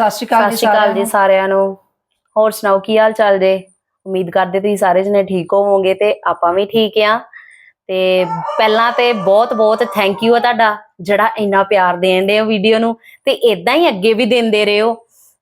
ਸਤਿ ਸ਼੍ਰੀ ਅਕਾਲ ਸਤਿ ਸ਼੍ਰੀ ਅਕਾਲ ਜੀ ਸਾਰਿਆਂ ਨੂੰ। ਹੋਰ ਸੁਣਾਓ ਕੀ ਹਾਲ ਚਾਲ ਜੇ? ਉਮੀਦ ਕਰਦੇ ਤੁਸੀਂ ਸਾਰੇ ਜਣੇ ਠੀਕ ਹੋਵੋਗੇ ਤੇ ਆਪਾਂ ਵੀ ਠੀਕ ਆ। ਤੇ ਪਹਿਲਾਂ ਤੇ ਬਹੁਤ ਬਹੁਤ ਥੈਂਕ ਯੂ ਆ ਤੁਹਾਡਾ ਜਿਹੜਾ ਇੰਨਾ ਪਿਆਰ ਦੇਣ ਦੇ ਹੋ ਵੀਡੀਓ ਨੂੰ। ਤੇ ਇਦਾਂ ਹੀ ਅੱਗੇ ਵੀ ਦਿੰਦੇ ਰਹੋ।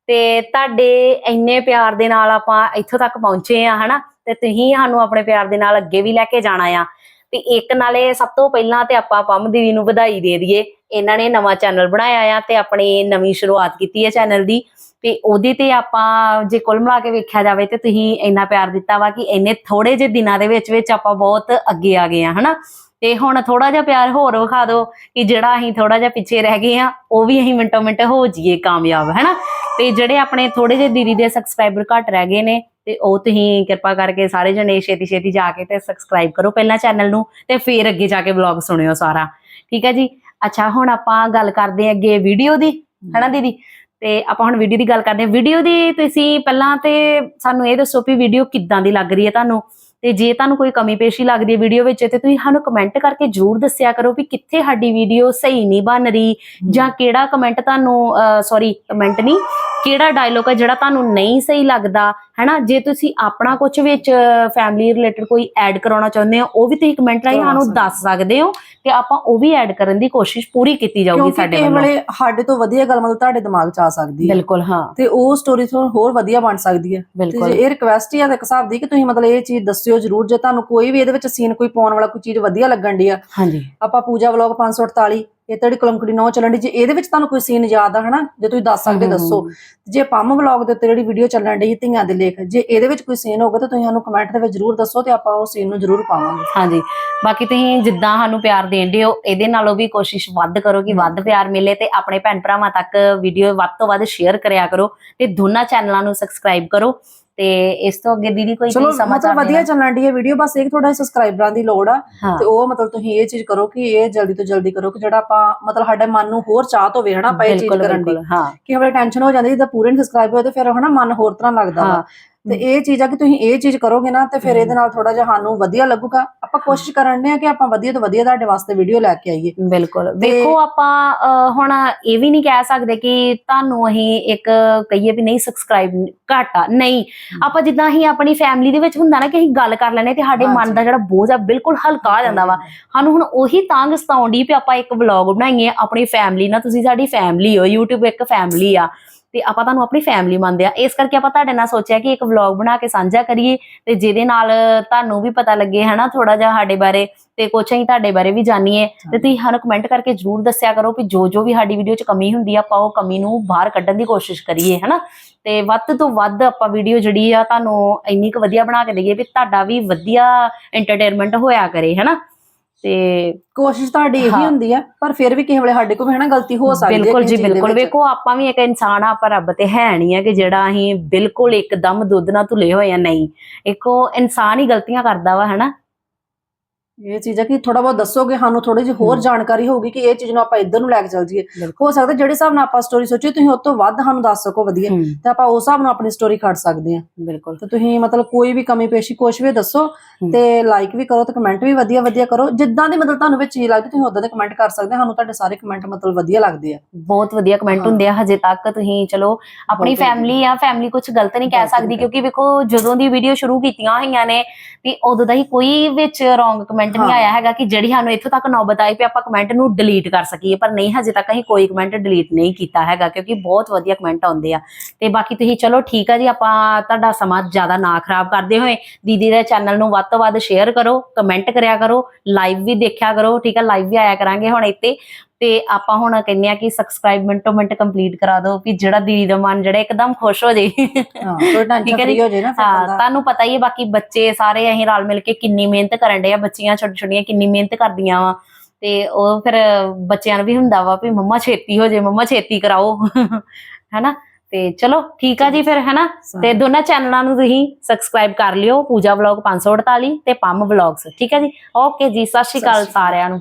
ਤੇ ਤੁਹਾਡੇ ਇੰਨੇ ਪਿਆਰ ਦੇ ਨਾਲ ਆਪਾਂ ਇੱਥੋਂ ਤੱਕ ਪਹੁੰਚੇ ਆ ਹਨਾ? ਤੇ ਤੁਸੀਂ ਸਾਨੂੰ ਆਪਣੇ ਪਿਆਰ ਦੇ ਨਾਲ ਅੱਗੇ ਵੀ ਲੈ ਕੇ ਜਾਣਾ ਆ। ਤੇ ਇੱਕ ਨਾਲੇ ਸਭ ਤੋਂ ਪਹਿਲਾਂ ਤੇ ਆਪਾਂ ਪੰਮ ਦੀਦੀ ਨੂੰ ਵਧਾਈ ਦੇ ਦਈਏ। ਇਹਨਾਂ ਨੇ ਨਵਾਂ ਚੈਨਲ ਬਣਾਇਆ ਆ ਤੇ ਆਪਣੀ ਨਵੀਂ ਸ਼ੁਰੂਆਤ ਕੀਤੀ ਹੈ ਚੈਨਲ ਦੀ। ਤੇ ਉਹਦੇ ਤੇ ਆਪਾਂ ਜੇ ਕੁੱਲ ਮਿਲਾ ਕੇ ਵੇਖਿਆ ਜਾਵੇ ਤੇ ਤੁਸੀਂ ਇੰਨਾ ਪਿਆਰ ਦਿੱਤਾ ਵਾ ਕਿ ਇੰਨੇ ਥੋੜੇ ਜਿਹੇ ਦਿਨਾਂ ਦੇ ਵਿੱਚ ਵਿੱਚ ਆਪਾਂ ਬਹੁਤ ਅੱਗੇ ਆ ਗਏ ਆ, ਹਨਾ? ਤੇ ਹੁਣ ਥੋੜਾ ਜਿਹਾ ਪਿਆਰ ਹੋਰ ਵਿਖਾ ਦਿਓ ਕਿ ਜਿਹੜਾ ਅਸੀਂ ਥੋੜਾ ਜਿਹਾ ਪਿੱਛੇ ਰਹਿ ਗਏ ਆ, ਉਹ ਵੀ ਅਸੀਂ ਮਿੰਟੋ ਮਿੰਟ ਹੋ ਜਾਈਏ ਕਾਮਯਾਬ, ਹੈਨਾ? ਤੇ ਜਿਹੜੇ ਆਪਣੇ ਥੋੜੇ ਜਿਹੇ ਦੀਦੀ ਦੇ ਸਬਸਕ੍ਰਾਈਬਰ ਘੱਟ ਰਹਿ ਗਏ ਨੇ ਤੇ ਉਹ ਤੁਸੀਂ ਕਿਰਪਾ ਕਰਕੇ ਸਾਰੇ ਜਣੇ ਛੇਤੀ ਛੇਤੀ ਜਾ ਕੇ ਤੇ ਸਬਸਕ੍ਰਾਈਬ ਕਰੋ ਪਹਿਲਾਂ ਚੈਨਲ ਨੂੰ ਤੇ ਫਿਰ ਅੱਗੇ ਜਾ ਕੇ ਵਲੌਗ ਸੁਣਿਓ ਸਾਰਾ। ਠੀਕ ਹੈ ਜੀ? ਅੱਛਾ ਹੁਣ ਆਪਾਂ ਗੱਲ ਕਰਦੇ ਹਾਂ ਅੱਗੇ ਵੀਡੀਓ ਦੀ ਹੈਨਾ ਦੀਦੀ? ਤੇ ਆਪਾਂ ਹੁਣ ਵੀਡੀਓ ਦੀ ਗੱਲ ਕਰਦੇ ਹਾਂ। ਵੀਡੀਓ ਦੀ ਤੁਸੀਂ ਪਹਿਲਾਂ ਤੇ ਸਾਨੂੰ ਇਹ ਦੱਸੋ ਵੀ ਵੀਡੀਓ ਕਿੱਦਾਂ ਦੀ ਲੱਗ ਰਹੀ ਹੈ ਤੁਹਾਨੂੰ? ਤੇ ਜੇ ਤੁਹਾਨੂੰ ਕੋਈ ਕਮੀ ਪੇਸ਼ੀ ਲੱਗਦੀ ਹੈ ਵੀਡੀਓ ਵਿੱਚ ਤੇ ਤੁਸੀਂ ਸਾਨੂੰ ਕਮੈਂਟ ਕਰਕੇ ਜਰੂਰ ਦੱਸਿਆ ਕਰੋ ਵੀ ਕਿੱਥੇ ਸਾਡੀ ਵੀਡੀਓ ਸਹੀ ਨਹੀਂ ਬਣ ਰਹੀ ਜਾਂ ਕਿਹੜਾ ਕਮੈਂਟ ਤੁਹਾਨੂੰ ਸੌਰੀ ਕਮੈਂਟ ਨਹੀਂ ਕਿਹੜਾ ਡਾਇਲੋਗ ਹੈ ਜਿਹੜਾ ਤੁਹਾਨੂੰ ਨਹੀਂ ਸਹੀ ਲੱਗਦਾ ਹੈਨਾ? ਜੇ ਤੁਸੀਂ ਆਪਣਾ ਕੁਝ ਵਿੱਚ ਫੈਮਿਲੀ ਰਿਲੇਟਡ ਕੋਈ ਐਡ ਕਰਾਉਣਾ ਚਾਹੁੰਦੇ ਹੋ ਉਹ ਵੀ ਤੁਸੀਂ ਕਮੈਂਟ ਰਾਹੀਂ ਸਾਨੂੰ ਦੱਸ ਸਕਦੇ ਹੋ ਤੇ ਆਪਾਂ ਉਹ ਵੀ ਐਡ ਕਰਨ ਦੀ ਕੋਸ਼ਿਸ਼ ਪੂਰੀ ਕੀਤੀ ਜਾਊਗੀ ਕਿਉਂਕਿ ਸਾਡੇ ਵੱਲੋਂ। ਵੇਲੇ ਸਾਡੇ ਤੋਂ ਵਧੀਆ ਗੱਲ ਮਤਲਬ ਤੁਹਾਡੇ ਦਿਮਾਗ 'ਚ ਆ ਸਕਦੀ ਹੈ। ਬਿਲਕੁਲ ਹਾਂ। ਤੇ ਉਹ ਸਟੋਰੀ ਤੋਂ ਹੋਰ ਵਧੀਆ ਬਣ ਸਕਦੀ ਹੈ। ਬਿਲਕੁਲ। ਜੇ ਇਹ ਰਿਕਵੈਸਟ ਹੀ ਆ ਤੇ ਇੱਕ ਹਿਸਾਬ ਦੀ ਕਿ ਤੁਸੀਂ ਮਤਲਬ ਇਹ ਚੀਜ਼ ਦੱਸਿਓ ਜਰੂਰ ਜੇ ਤੁਹਾਨੂੰ ਕੋਈ ਵੀ ਇਹਦੇ ਵਿੱਚ ਸੀਨ ਕੋਈ ਪਾਉਣ ਵਾਲਾ ਕੋਈ ਚੀਜ਼ ਵਧੀਆ ਲੱਗਣ ਦੀ ਆ। ਹਾਂਜੀ। ਆਪਾਂ ਪੂਜਾ ਵਲੌਗ 548 ਇਹ ਤੇਰੀ ਕਲਮਕੜੀ ਨੌ ਚੱਲਣ ਦੀ ਜੇ ਇਹਦੇ ਵਿੱਚ ਤੁਹਾਨੂੰ ਕੋਈ ਸੀਨ ਯਾਦ ਆ ਹਨਾ? ਜੇ ਤੁਸੀਂ ਦੱਸ ਸਕਦੇ। ਦੱਸੋ। ਜੇ ਪੰਮ ਵਲੌਗ ਦੇ ਉੱਤੇ ਜਿਹੜੀ ਵੀਡੀਓ ਚੱਲਣ ਦੀ ਧੀਆਂ ਦੇ ਲੇਖ ਜੇ ਇਹਦੇ ਵਿੱਚ ਕੋਈ ਸੀਨ ਹੋਊਗਾ ਤਾਂ ਤੁਸੀਂ ਸਾਨੂੰ ਕਮੈਂਟ ਦੇ ਵਿੱਚ ਜਰੂਰ ਦੱਸੋ ਤੇ ਆਪਾਂ ਉਹ ਸੀਨ ਨੂੰ ਜਰੂਰ ਪਾਵਾਂਗੇ। ਹਾਂਜੀ। ਬਾਕੀ ਤੁਸੀਂ ਜਿੱਦਾਂ ਸਾਨੂੰ ਪਿਆਰ ਦੇਂਦੇ ਹੋ ਇਹਦੇ ਨਾਲੋਂ ਵੀ ਕੋਸ਼ਿਸ਼ ਵੱਧ ਕਰੋ ਕਿ ਵੱਧ ਪਿਆਰ ਮਿਲੇ ਤੇ ਆਪਣੇ ਭੈਣ ਭਰਾਵਾਂ ਤੱਕ ਵੀਡੀਓ ਵੱਧ ਤੋਂ ਵੱਧ ਸ਼ੇਅਰ ਕਰਿਆ ਕਰੋ ਤੇ ਦੋਨਾਂ ਚੈਨਲਾਂ ਨੂੰ ਸਬਸਕ੍ਰਾਈਬ ਕਰੋ। ਤੇ ਇਸ ਤੋਂ ਅੱਗੇ ਦੀਦੀ ਕੋਈ ਚਲੋ ਮਤਲਬ ਵਧੀਆ ਚੱਲਣ ਦੀ ਹੈ ਵੀਡੀਓ ਬਸ ਇੱਕ ਥੋੜਾ ਸਬਸਕ੍ਰਾਈਬਰਾਂ ਦੀ ਲੋੜ ਆ ਤੇ ਉਹ ਮਤਲਬ ਤੁਸੀਂ ਇਹ ਚੀਜ਼ ਕਰੋ ਕਿ ਇਹ ਜਲਦੀ ਤੋਂ ਜਲਦੀ ਕਰੋ ਕਿ ਜਿਹੜਾ ਆਪਾਂ ਮਤਲਬ ਸਾਡੇ ਮਨ ਨੂੰ ਹੋਰ ਚਾਹਤ ਹੋਵੇ ਹਨਾ ਆਪਾਂ ਇਹ ਚੀਜ਼ ਕਰਨ ਦੀ ਕਿ ਹਮਲੇ ਟੈਨਸ਼ਨ ਹੋ ਜਾਂਦੀ ਜਿੱਦਾਂ ਪੂਰੇ ਨਹੀਂ ਸਬਸਕ੍ਰਾਈਬ ਹੋਏ ਤੇ ਫਿਰ ਹਨਾ ਮਨ ਹੋਰ ਤਰ੍ਹਾਂ ਲੱਗਦਾ ਤੇ ਇਹ ਚੀਜ਼ ਆ ਕਿ ਤੁਸੀਂ ਇਹ ਚੀਜ਼ ਕਰੋਗੇ ਨਾ ਤੇ ਫਿਰ ਇਹਦੇ ਨਾਲ ਥੋੜਾ ਜਿਹਾ ਸਾਨੂੰ ਵਧੀਆ ਲੱਗੂਗਾ। ਆਪਾਂ ਕੋਸ਼ਿਸ਼ ਕਰਨਦੇ ਆ ਕਿ ਆਪਾਂ ਵਧੀਆ ਤੋਂ ਵਧੀਆ ਤੁਹਾਡੇ ਵਾਸਤੇ ਵੀਡੀਓ ਲੈ ਕੇ ਆਈਏ। ਬਿਲਕੁਲ। ਵੇਖੋ ਆਪਾਂ ਹੁਣ ਇਹ ਵੀ ਨਹੀਂ ਕਹਿ ਸਕਦੇ ਕਿ ਤੁਹਾਨੂੰ ਅਸੀਂ ਇੱਕ ਕਹੀਏ ਵੀ ਨਹੀਂ ਸਬਸਕ੍ਰਾਈਬ ਘੱਟ ਨਹੀਂ। ਆਪਾਂ ਜਿੱਦਾਂ ਅਸੀਂ ਆਪਣੀ ਫੈਮਿਲੀ ਦੇ ਵਿੱਚ ਹੁੰਦਾ ਨਾ ਕਿ ਅਸੀਂ ਗੱਲ ਕਰ ਲੈਨੇ ਤੇ ਸਾਡੇ ਮਨ। ਦਾ ਜਿਹੜਾ ਬੋਝ ਆ ਬਿਲਕੁਲ ਹਲਕਾ ਆ ਜਾਂਦਾ ਵਾ। ਸਾਨੂੰ ਹੁਣ ਉਹੀ ਤਾਂਗ ਸਤਾਉਂਦੀ ਵੀ ਆਪਾਂ ਇੱਕ ਵਲੌਗ ਬਣਾਈਏ ਆਪਣੀ ਫੈਮਿਲੀ ਨਾਲ। ਤੁਸੀਂ ਸਾਡੀ ਫੈਮਿਲੀ ਹੋ YouTube ਇੱਕ ਫੈਮਿਲੀ ਆ। ਤੇ ਆਪਾਂ ਤੁਹਾਨੂੰ ਆਪਣੀ ਫੈਮਿਲੀ ਮੰਨਦੇ ਆ ਇਸ ਕਰਕੇ ਆਪਾਂ ਤੁਹਾਡੇ ਨਾਲ ਸੋਚਿਆ ਕਿ ਇੱਕ ਵਲੌਗ ਬਣਾ ਕੇ ਸਾਂਝਾ ਕਰੀਏ ਤੇ ਜਿਹਦੇ ਨਾਲ ਤੁਹਾਨੂੰ ਵੀ ਪਤਾ ਲੱਗੇ ਹਨਾ ਥੋੜਾ ਜਿਹਾ ਸਾਡੇ ਬਾਰੇ ਤੇ ਕੁਛ ਅਸੀਂ ਤੁਹਾਡੇ ਬਾਰੇ ਵੀ ਜਾਣੀਏ। ਤੇ ਤੁਸੀਂ ਸਾਨੂੰ ਕਮੈਂਟ ਕਰਕੇ ਜਰੂਰ ਦੱਸਿਆ ਕਰੋ ਕਿ ਜੋ ਜੋ ਵੀ ਸਾਡੀ ਵੀਡੀਓ 'ਚ ਕਮੀ ਹੁੰਦੀ ਆ ਆਪਾਂ ਉਹ ਕਮੀ ਨੂੰ ਬਾਹਰ ਕੱਢਣ ਦੀ ਕੋਸ਼ਿਸ਼ ਕਰੀਏ ਹਨਾ। ਤੇ ਵੱਧ ਤੋਂ ਵੱਧ ਆਪਾਂ ਵੀਡੀਓ ਜਿਹੜੀ ਆ ਤੁਹਾਨੂੰ ਇੰਨੀ ਕੁ ਵਧੀਆ ਬਣਾ ਕੇ ਦਈਏ ਵੀ ਤੁਹਾਡਾ ਵੀ ਵਧੀਆ ਐਂਟਰਟੇਨਮੈਂਟ ਹੋਇਆ ਕਰੇ ਹਨਾ। ਤੇ ਕੋਸ਼ਿਸ਼ ਤੁਹਾਡੀ ਇਹੀ ਹਾਂ। ਹੁੰਦੀ ਆ ਪਰ ਫਿਰ ਵੀ ਕਿਸੇ ਵੇਲੇ ਸਾਡੇ ਕੋਲ ਵੀ ਹਨਾ ਗਲਤੀ ਹੋ ਸਕਦੀ ਹੈ ਬਿਲਕੁਲ ਜੀ ਬਿਲਕੁਲ। ਵੇਖੋ ਆਪਾਂ ਵੀ ਇੱਕ ਇਨਸਾਨ ਆ ਪਰ ਰੱਬ ਤੇ ਹੈ ਨਹੀਂ ਆ ਕਿ ਜਿਹੜਾ ਅਸੀਂ ਬਿਲਕੁਲ ਇੱਕਦਮ ਦੁੱਧ ਨਾਲ ਧੁਲੇ ਹੋਏ ਆ ਨਹੀਂ ਇੱਕੋ ਇਨਸਾਨ ਹੀ ਗਲਤੀਆਂ ਕਰਦਾ ਵਾ ਹਨਾ ਇਹ ਚੀਜ਼ ਆ ਕਿ ਥੋੜਾ ਬਹੁਤ ਦੱਸੋਗੇ ਸਾਨੂੰ ਥੋੜੀ ਜਿਹੀ ਹੋਰ। ਜਾਣਕਾਰੀ ਹੋਊਗੀ ਕਿ ਇਹ ਚੀਜ਼ ਨੂੰ ਆਪਾਂ ਇੱਧਰ ਨੂੰ ਲੈ ਕੇ ਚੱਲ ਜਾਈਏ। ਹੋ ਸਕਦਾ ਜਿਹੜੇ ਹਿਸਾਬ ਨਾਲ ਆਪਾਂ ਸਟੋਰੀ ਸੋਚੀ ਤੁਸੀਂ ਉਸ ਤੋਂ ਵੱਧ ਸਾਨੂੰ ਦੱਸ ਸਕੋ ਵਧੀਆ। ਤੇ ਆਪਾਂ ਉਸ ਹਿਸਾਬ ਨਾਲ ਆਪਣੀ ਸਟੋਰੀ ਖੜ ਸਕਦੇ ਹਾਂ। ਬਿਲਕੁਲ। ਤੇ ਤੁਸੀਂ ਮਤਲਬ ਕੋਈ ਵੀ ਕਮੀ ਪੇਸ਼ੀ ਕੁਛ ਵੀ ਦੱਸੋ। ਤੇ ਲਾਈਕ ਵੀ ਕਰੋ ਤੇ ਕਮੈਂਟ ਵੀ ਵਧੀਆ ਵਧੀਆ ਕਰੋ। ਜਿੱਦਾਂ ਦੀ ਮਤਲਬ ਤੁਹਾਨੂੰ ਵਿੱਚ ਚੀਜ਼ ਲੱਗਦੀ ਤੁਸੀਂ ਉਦਾਂ ਦੇ ਕਮੈਂਟ ਕਰ ਸਕਦੇ ਹੋ। ਸਾਨੂੰ ਤੁਹਾਡੇ ਸਾਰੇ ਕਮੈਂਟ ਮਤਲਬ ਵਧੀਆ ਲੱਗਦੇ ਆ। ਬਹੁਤ ਵਧੀਆ ਕਮੈਂਟ ਹਾਂ। ਹੁੰਦੇ ਆ ਹਜੇ ਤੱਕ ਤੁਸੀਂ ਚਲੋ ਆਪਣੀ। ਫੈਮਿਲੀ ਆ ਫੈਮਿਲੀ ਕੁਝ ਗਲਤ ਨਹੀਂ ਕਹਿ ਸਕਦੀ ਕਿਉਂਕਿ ਵੇਖੋ ਜਦੋਂ ਦੀ ਵੀਡੀਓ ਸ਼ੁਰੂ ਕੀਤੀਆਂ ਹੋਈਆਂ ਨੇ ਵੀ ਉਦੋਂ ਦਾ ਹੀ ਕੋਈ ਵਿੱਚ ਰੋਂਗ ਕਮੈਂਟ ਨਹੀਂ ਹਾਂ। ਆਇਆ ਹੈਗਾ ਕਿ ਜਿਹੜੀ ਸਾਨੂੰ ਇੱਥੋਂ ਤੱਕ ਨੌਬਤ ਆਈ ਵੀ ਆਪਾਂ ਕਮੈਂਟ ਨੂੰ ਡਿਲੀਟ ਕਰ ਸਕੀਏ ਪਰ ਨਹੀਂ ਹਜੇ ਤੱਕ ਅਸੀਂ ਕੋਈ ਕਮੈਂਟ ਡਿਲੀਟ ਨਹੀਂ ਕੀਤਾ ਹੈਗਾ ਕਿਉਂਕਿ ਬਹੁਤ ਵਧੀਆ ਕਮੈਂਟ ਆਉਂਦੇ ਆ ਤੇ ਬਾਕੀ ਤੁਸੀਂ ਚਲੋ ਠੀਕ ਆ ਜੀ ਆਪਾਂ ਤੁਹਾਡਾ ਸਮਾਂ ਜ਼ਿਆਦਾ ਨਾ ਖਰਾਬ ਕਰਦੇ ਹੋਏ ਦੀਦੀ ਦੇ ਚੈਨਲ ਨੂੰ ਵੱਧ ਤੋਂ ਵੱਧ ਸ਼ੇਅਰ ਕਰੋ ਕਮੈਂਟ ਕਰਿਆ ਕਰੋ ਲਾਈਵ ਵੀ ਦੇਖਿਆ ਕਰੋ ਠੀਕ ਆ ਲਾਈਵ ਵੀ ਆਇਆ ਕਰਾਂਗੇ ਹੁਣ ਇੱਥੇ ਤੇ ਆਪਾਂ ਹੁਣ ਕਹਿੰਦੇ ਆ ਕਿ ਸਬਸਕ੍ਰਾਈਬ ਮਿੰਟੋ ਮਿੰਟ ਕੰਪਲੀਟ ਕਰਾ ਦਿਓ ਕਿ ਜਿਹੜਾ ਦੀਦੀ ਦਾ ਮਨ ਜਿਹੜਾ ਇੱਕਦਮ ਖੁਸ਼ ਹੋ ਜਾਏ ਹਾਂ ਹੈ ਫਰੀ ਜੀ। ਹੋ ਜੇ ਨਾ ਹਾਂ ਤੁਹਾਨੂੰ ਪਤਾ ਹੀ ਹੈ ਬਾਕੀ ਬੱਚੇ ਸਾਰੇ ਅਸੀਂ ਰਲ ਮਿਲ ਕੇ ਕਿੰਨੀ ਮਿਹਨਤ ਕਰਨ ਡੇ ਆ ਬੱਚੀਆਂ ਛੋਟੀ ਛੋਟੀਆਂ ਕਿੰਨੀ ਮਿਹਨਤ ਕਰਦੀਆਂ ਵਾ। ਤੇ ਉਹ ਫਿਰ ਬੱਚਿਆਂ ਨੂੰ ਵੀ ਹੁੰਦਾ ਵਾ ਵੀ ਮੰਮਾ ਛੇਤੀ ਹੋ ਜੇ ਮੰਮਾ ਛੇਤੀ ਕਰਾਓ ਹੈਨਾ? ਤੇ ਚਲੋ ਠੀਕ ਆ ਜੀ ਫਿਰ ਹੈਨਾ? ਤੇ ਦੋਨਾਂ ਚੈਨਲਾਂ ਨੂੰ ਤੁਸੀਂ ਸਬਸਕ੍ਰਾਈਬ ਕਰ ਲਿਓ ਪੂਜਾ ਵਲੌਗ 548 ਤੇ ਪੰਮ ਵਲੌਗਸ ਠੀਕ ਹੈ ਜੀ? ਓਕੇ ਜੀ ਸਤਿ ਸ਼੍ਰੀ ਅਕਾਲ। ਸਾਰਿਆਂ ਨੂੰ।